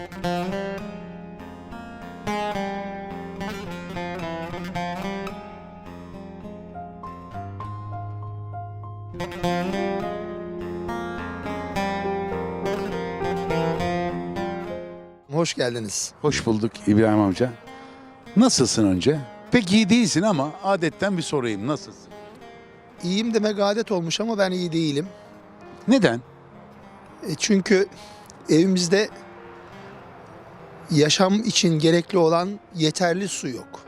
Hoş geldiniz. Hoş bulduk İbrahim amca. Nasılsın önce? Pek iyi değilsin ama adetten bir sorayım. Nasılsın? İyiyim demek adet olmuş ama ben iyi değilim. Neden? E çünkü evimizde yaşam için gerekli olan yeterli su yok.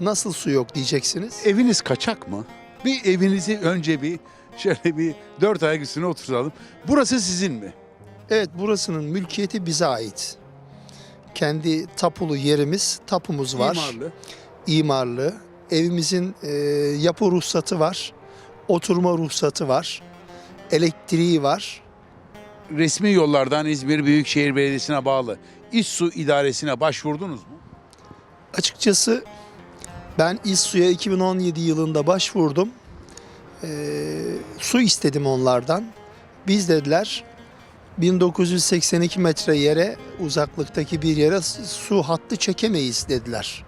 Nasıl su yok diyeceksiniz. Eviniz kaçak mı? Bir evinizi önce bir şöyle bir dört ayak üstüne oturtalım. Burası sizin mi? Evet burasının mülkiyeti bize ait. Kendi tapulu yerimiz, tapumuz var. İmarlı. İmarlı. Evimizin e, yapı ruhsatı var. Oturma ruhsatı var. Elektriği var. Resmi yollardan İzmir Büyükşehir Belediyesi'ne bağlı İSSU idaresine başvurdunuz mu? Açıkçası ben İSSU'ya 2017 yılında başvurdum. Ee, su istedim onlardan. Biz dediler 1982 metre yere uzaklıktaki bir yere su hattı çekemeyiz dediler.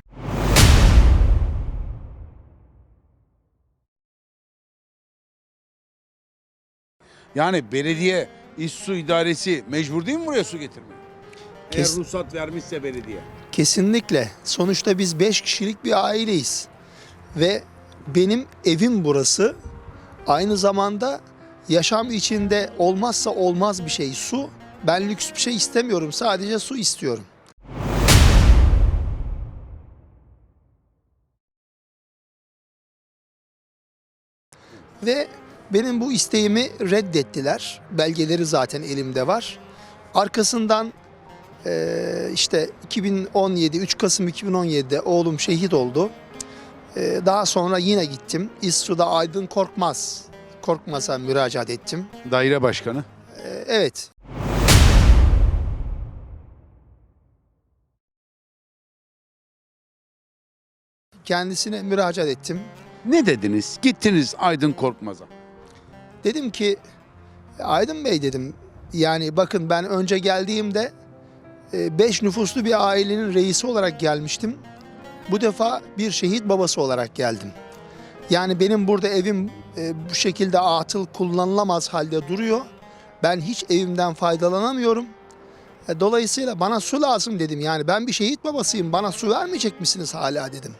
Yani belediye İSSU idaresi mecbur değil mi buraya su getirmeye? Kes- Eğer ruhsat vermişse belediye. Kesinlikle. Sonuçta biz 5 kişilik bir aileyiz. Ve benim evim burası. Aynı zamanda yaşam içinde olmazsa olmaz bir şey su. Ben lüks bir şey istemiyorum. Sadece su istiyorum. Ve benim bu isteğimi reddettiler. Belgeleri zaten elimde var. Arkasından ee, işte 2017, 3 Kasım 2017'de oğlum şehit oldu. Ee, daha sonra yine gittim. İSSU'da Aydın Korkmaz. Korkmaz'a müracaat ettim. Daire başkanı. Ee, evet. Kendisine müracaat ettim. Ne dediniz? Gittiniz Aydın Korkmaz'a. Dedim ki Aydın Bey dedim yani bakın ben önce geldiğimde 5 nüfuslu bir ailenin reisi olarak gelmiştim. Bu defa bir şehit babası olarak geldim. Yani benim burada evim e, bu şekilde atıl kullanılamaz halde duruyor. Ben hiç evimden faydalanamıyorum. E, Dolayısıyla bana su lazım dedim. Yani ben bir şehit babasıyım. Bana su vermeyecek misiniz hala dedim.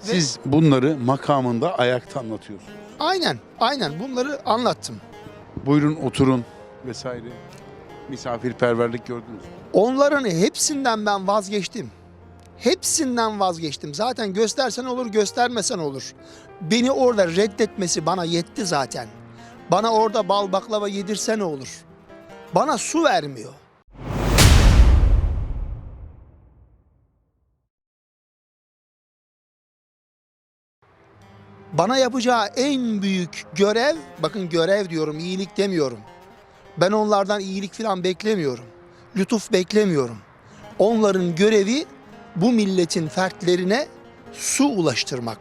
Siz bunları makamında ayakta anlatıyorsunuz. Aynen, aynen bunları anlattım. Buyurun oturun vesaire. Misafirperverlik gördünüz. Onların hepsinden ben vazgeçtim. Hepsinden vazgeçtim. Zaten göstersen olur, göstermesen olur. Beni orada reddetmesi bana yetti zaten. Bana orada bal baklava yedirse ne olur? Bana su vermiyor. Bana yapacağı en büyük görev, bakın görev diyorum, iyilik demiyorum. Ben onlardan iyilik falan beklemiyorum. Lütuf beklemiyorum. Onların görevi bu milletin fertlerine su ulaştırmak.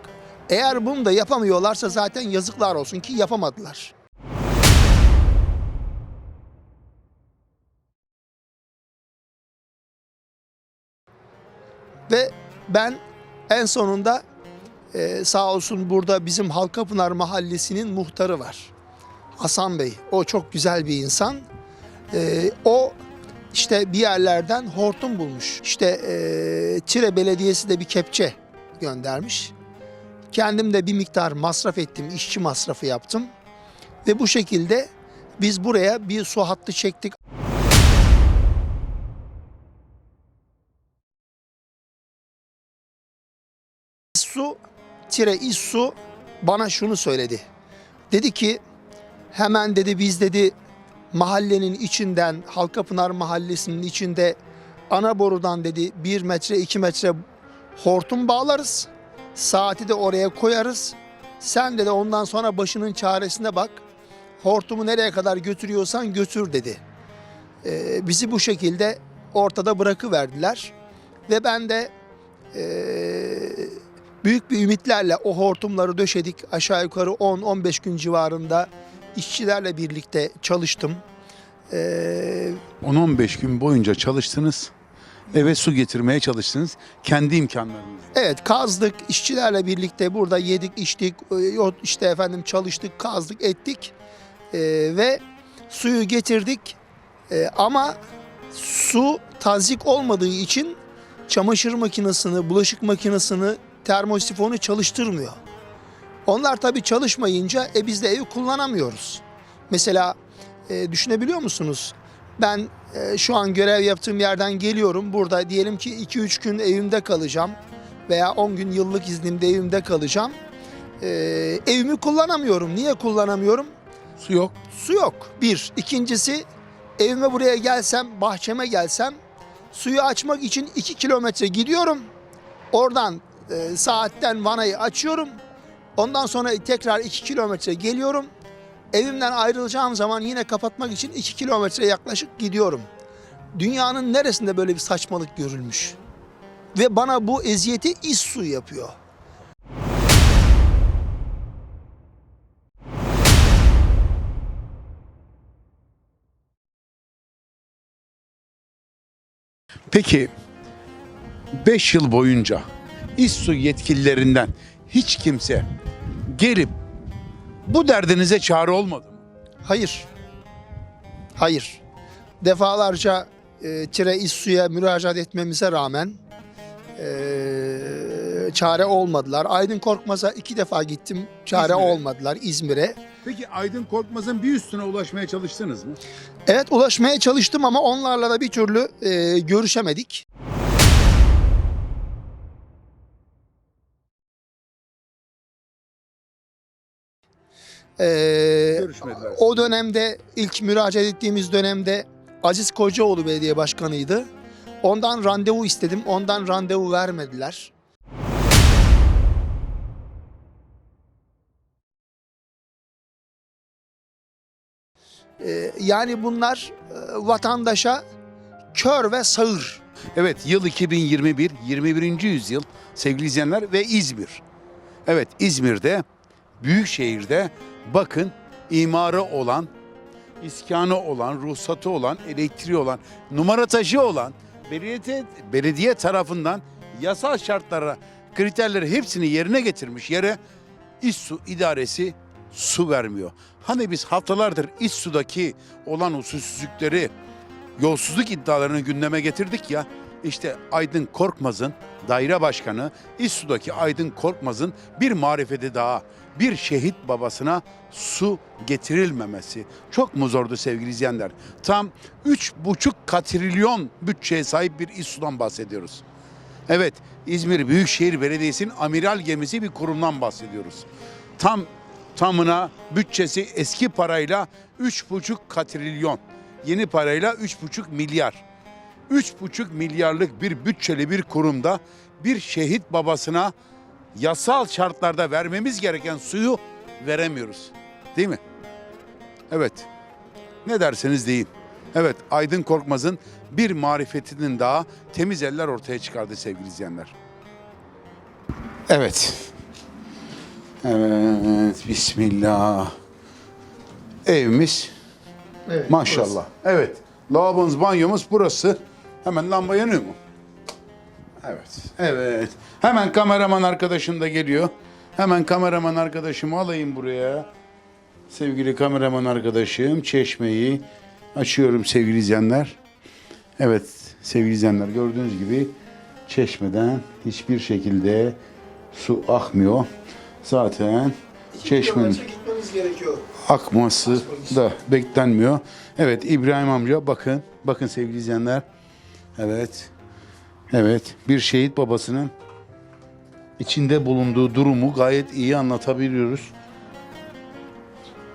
Eğer bunu da yapamıyorlarsa zaten yazıklar olsun ki yapamadılar. Ve ben en sonunda e, sağ olsun burada bizim Halkapınar Mahallesi'nin muhtarı var. Hasan Bey. O çok güzel bir insan. Ee, o işte bir yerlerden hortum bulmuş. İşte ee, Çire Belediyesi de bir kepçe göndermiş. Kendim de bir miktar masraf ettim, işçi masrafı yaptım. Ve bu şekilde biz buraya bir su hattı çektik. Tire İSSU bana şunu söyledi. Dedi ki hemen dedi biz dedi mahallenin içinden Halkapınar mahallesinin içinde ana borudan dedi bir metre iki metre hortum bağlarız. Saati de oraya koyarız. Sen de ondan sonra başının çaresine bak. Hortumu nereye kadar götürüyorsan götür dedi. Ee, bizi bu şekilde ortada bırakıverdiler. Ve ben de ee, Büyük bir ümitlerle o hortumları döşedik. Aşağı yukarı 10-15 gün civarında işçilerle birlikte çalıştım. Ee, 10-15 gün boyunca çalıştınız. Eve su getirmeye çalıştınız. Kendi imkanlarınızla. Evet kazdık işçilerle birlikte burada yedik içtik e, yo- işte efendim çalıştık kazdık ettik E, ve suyu getirdik E, ama su tazik olmadığı için çamaşır makinesini bulaşık makinesini termosifonu çalıştırmıyor. Onlar tabii çalışmayınca e, biz de evi kullanamıyoruz. Mesela e, düşünebiliyor musunuz? Ben e, şu an görev yaptığım yerden geliyorum. Burada diyelim ki 2-3 gün evimde kalacağım veya 10 gün yıllık iznimde evimde kalacağım. E, evimi kullanamıyorum. Niye kullanamıyorum? Su yok. Su yok. Bir. İkincisi evime buraya gelsem, bahçeme gelsem suyu açmak için 2 kilometre gidiyorum. Oradan e, saatten vanayı açıyorum. Ondan sonra tekrar 2 kilometre geliyorum. Evimden ayrılacağım zaman yine kapatmak için 2 kilometre yaklaşık gidiyorum. Dünyanın neresinde böyle bir saçmalık görülmüş? Ve bana bu eziyeti İSSU yapıyor. Peki 5 yıl boyunca İSSU yetkililerinden hiç kimse gelip bu derdinize çare olmadı mı? Hayır. Hayır. Defalarca e, Tire İSSU'ya müracaat etmemize rağmen e, çare olmadılar. Aydın Korkmaz'a iki defa gittim. Çare İzmir'e. olmadılar İzmir'e. Peki Aydın Korkmaz'ın bir üstüne ulaşmaya çalıştınız mı? Evet ulaşmaya çalıştım ama onlarla da bir türlü e, görüşemedik. E, Görüşmediler. o dönemde ilk müracaat ettiğimiz dönemde Aziz Kocaoğlu belediye başkanıydı. Ondan randevu istedim. Ondan randevu vermediler. E, yani bunlar e, vatandaşa kör ve sağır. Evet yıl 2021, 21. yüzyıl sevgili izleyenler ve İzmir. Evet İzmir'de, büyük şehirde bakın imarı olan, iskanı olan, ruhsatı olan, elektriği olan, numara taşı olan belediye, belediye tarafından yasal şartlara, kriterleri hepsini yerine getirmiş yere İSSU idaresi su vermiyor. Hani biz haftalardır İSSU'daki olan usulsüzlükleri, yolsuzluk iddialarını gündeme getirdik ya. İşte Aydın Korkmaz'ın daire başkanı İSSU'daki Aydın Korkmaz'ın bir marifeti daha. Bir şehit babasına su getirilmemesi. Çok mu zordu sevgili izleyenler? Tam 3,5 katrilyon bütçeye sahip bir İSSU'dan bahsediyoruz. Evet, İzmir Büyükşehir Belediyesi'nin amiral gemisi bir kurumdan bahsediyoruz. Tam tamına bütçesi eski parayla 3,5 katrilyon. Yeni parayla 3,5 milyar. 3,5 milyarlık bir bütçeli bir kurumda bir şehit babasına yasal şartlarda vermemiz gereken suyu veremiyoruz. Değil mi? Evet. Ne derseniz deyin. Evet Aydın Korkmaz'ın bir marifetinin daha temiz eller ortaya çıkardı sevgili izleyenler. Evet. Evet. Bismillah. Evimiz Evet, maşallah. Evet. Lavabomuz, banyomuz burası. Hemen lamba yanıyor mu? Evet. Evet. Hemen kameraman arkadaşım da geliyor. Hemen kameraman arkadaşımı alayım buraya. Sevgili kameraman arkadaşım çeşmeyi açıyorum sevgili izleyenler. Evet sevgili izleyenler gördüğünüz gibi çeşmeden hiçbir şekilde su akmıyor. Zaten çeşmenin akması da beklenmiyor. Evet İbrahim amca bakın. Bakın sevgili izleyenler. Evet. Evet bir şehit babasının içinde bulunduğu durumu gayet iyi anlatabiliyoruz.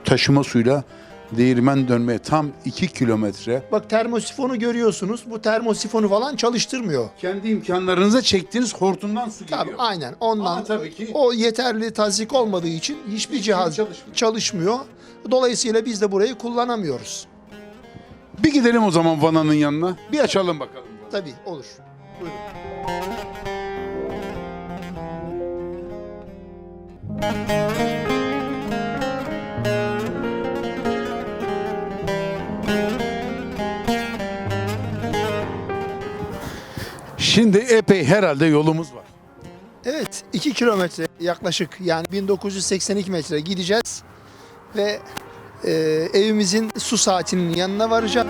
Taşıma suyla değirmen dönmeye tam 2 kilometre. Bak termosifonu görüyorsunuz. Bu termosifonu falan çalıştırmıyor. Kendi imkanlarınıza çektiğiniz hortumdan su geliyor. Tabii aynen. Ondan Ama tabii ki- o yeterli tazik olmadığı için hiçbir cihaz çalışmıyor. çalışmıyor. Dolayısıyla biz de burayı kullanamıyoruz. Bir gidelim o zaman vananın yanına. Bir açalım bakalım. Tabii olur. Şimdi epey herhalde yolumuz var. Evet 2 kilometre yaklaşık yani 1982 metre gideceğiz ve e, evimizin su saatinin yanına varacağız.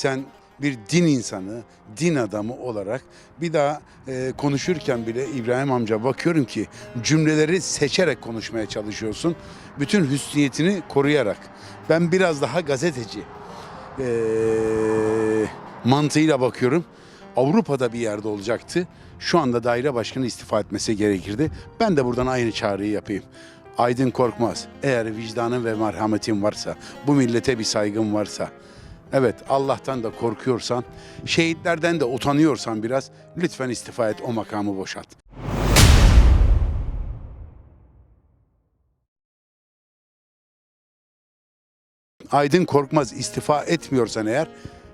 Sen bir din insanı, din adamı olarak bir daha e, konuşurken bile İbrahim amca bakıyorum ki cümleleri seçerek konuşmaya çalışıyorsun. Bütün hüsniyetini koruyarak. Ben biraz daha gazeteci e, mantığıyla bakıyorum. Avrupa'da bir yerde olacaktı. Şu anda daire başkanı istifa etmesi gerekirdi. Ben de buradan aynı çağrıyı yapayım. Aydın Korkmaz, eğer vicdanın ve merhametin varsa, bu millete bir saygın varsa, evet Allah'tan da korkuyorsan, şehitlerden de utanıyorsan biraz, lütfen istifa et, o makamı boşalt. Aydın Korkmaz istifa etmiyorsan eğer,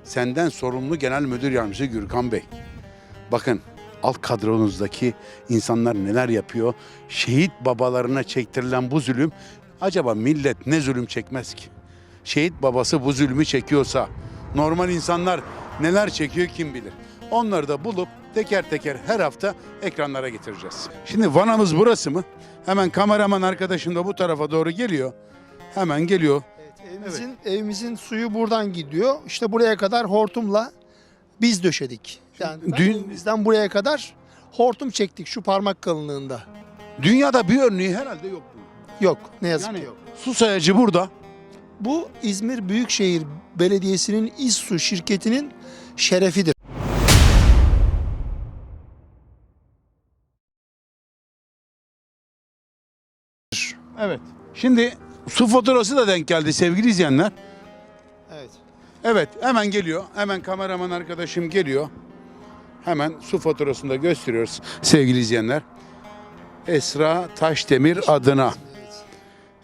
senden sorumlu Genel Müdür Yardımcısı Gürkan Bey. Bakın alt kadronuzdaki insanlar neler yapıyor? Şehit babalarına çektirilen bu zulüm acaba millet ne zulüm çekmez ki? Şehit babası bu zulmü çekiyorsa normal insanlar neler çekiyor kim bilir. Onları da bulup teker teker her hafta ekranlara getireceğiz. Şimdi vanamız burası mı? Hemen kameraman arkadaşım da bu tarafa doğru geliyor. Hemen geliyor. Evet, evimizin, evimizin suyu buradan gidiyor. İşte buraya kadar hortumla biz döşedik. Yani Dün- Dün... evimizden buraya kadar hortum çektik şu parmak kalınlığında. Dünyada bir örneği herhalde yok bunun. Yok ne yazık ki yok. su sayacı burada. Bu İzmir Büyükşehir Belediyesi'nin İSSU şirketinin şerefidir. Evet. Şimdi su faturası da denk geldi sevgili izleyenler. Evet. Evet hemen geliyor. Hemen kameraman arkadaşım geliyor. Hemen su faturasını da gösteriyoruz sevgili izleyenler. Esra Taşdemir adına.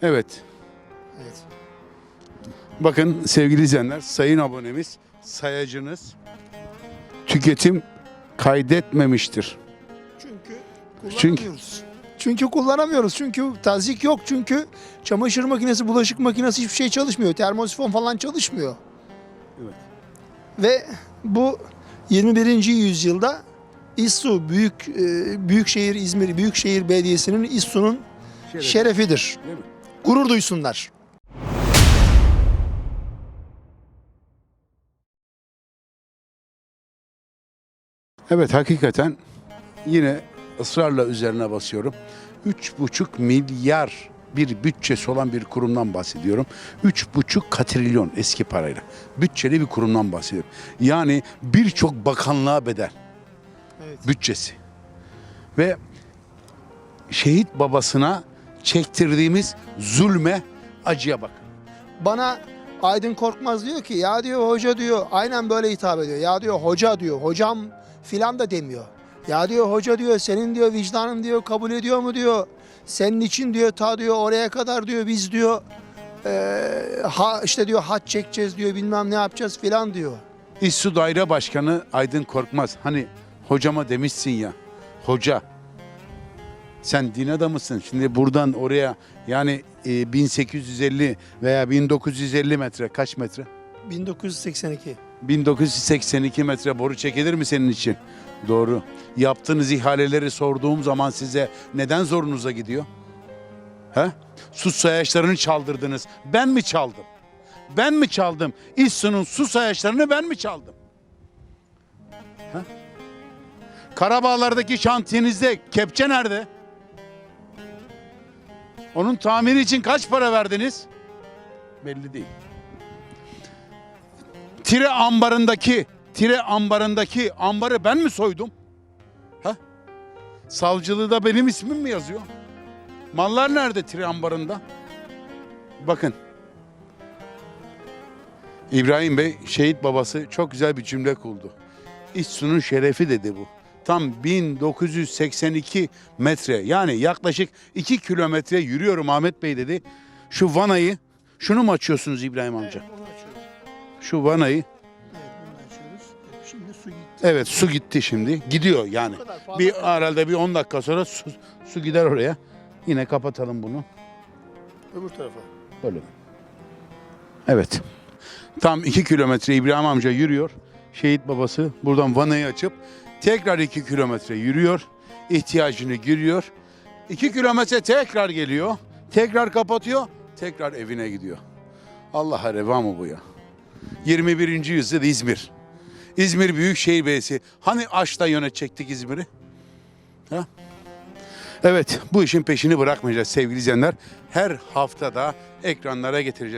Evet. Evet. Bakın sevgili izleyenler sayın abonemiz sayacınız tüketim kaydetmemiştir. Çünkü Çünkü- kullanamıyoruz. Çünkü kullanamıyoruz. Çünkü tazik yok. Çünkü çamaşır makinesi, bulaşık makinesi hiçbir şey çalışmıyor. Termosifon falan çalışmıyor. Evet. Ve bu 21. yüzyılda İSSU Büyük e, Büyükşehir İzmir Büyükşehir Belediyesi'nin İSSU'nun şerefidir. Değil mi? Gurur duysunlar. Evet hakikaten yine ısrarla üzerine basıyorum. 3,5 milyar bir bütçesi olan bir kurumdan bahsediyorum. 3,5 katrilyon eski parayla. Bütçeli bir kurumdan bahsediyorum. Yani birçok bakanlığa bedel Evet. bütçesi. Ve şehit babasına çektirdiğimiz zulme, acıya bakın. Bana Aydın Korkmaz diyor ki ya diyor hoca diyor aynen böyle hitap ediyor. Ya diyor hoca diyor hocam filan da demiyor. Ya diyor hoca diyor senin diyor vicdanın diyor kabul ediyor mu diyor. Senin için diyor ta diyor oraya kadar diyor biz diyor eee, ha işte diyor haç çekeceğiz diyor bilmem ne yapacağız filan diyor. İSSU Daire Başkanı Aydın Korkmaz. Hani hocama demişsin ya. Hoca sen din adamısın. Şimdi buradan oraya yani e, 1850 veya 1950 metre kaç metre? 1982. 1982 metre boru çekilir mi senin için? Doğru. Yaptığınız ihaleleri sorduğum zaman size neden zorunuza gidiyor? He? Su sayaçlarını çaldırdınız. Ben mi çaldım? Ben mi çaldım? İSSU'nun su sayaçlarını ben mi çaldım? He? Karabağlar'daki şantiyenizde kepçe nerede? Onun tamiri için kaç para verdiniz? Belli değil. Tire ambarındaki, tire ambarındaki ambarı ben mi soydum? Ha? Savcılığı benim ismim mi yazıyor? Mallar nerede tire ambarında? Bakın. İbrahim Bey şehit babası çok güzel bir cümle kurdu. İçsu'nun şerefi dedi bu. Tam 1982 metre yani yaklaşık 2 kilometre yürüyorum Ahmet Bey dedi. Şu vanayı şunu mu açıyorsunuz İbrahim amca? Şu vanayı. Şimdi su gitti. evet su gitti şimdi gidiyor yani. Bir herhalde bir 10 dakika sonra su, su gider oraya. Yine kapatalım bunu. öbür tarafa. Böyle. Evet. Tam 2 kilometre İbrahim amca yürüyor. Şehit babası buradan vanayı açıp tekrar 2 kilometre yürüyor. İhtiyacını giriyor. 2 kilometre tekrar geliyor. Tekrar kapatıyor. Tekrar evine gidiyor. Allah'a reva mı bu ya? 21. yüzyıl İzmir. İzmir Büyükşehir Belediyesi. Hani Aş'ta yönetecektik İzmir'i? Ha? Evet bu işin peşini bırakmayacağız sevgili izleyenler. Her haftada ekranlara getireceğiz.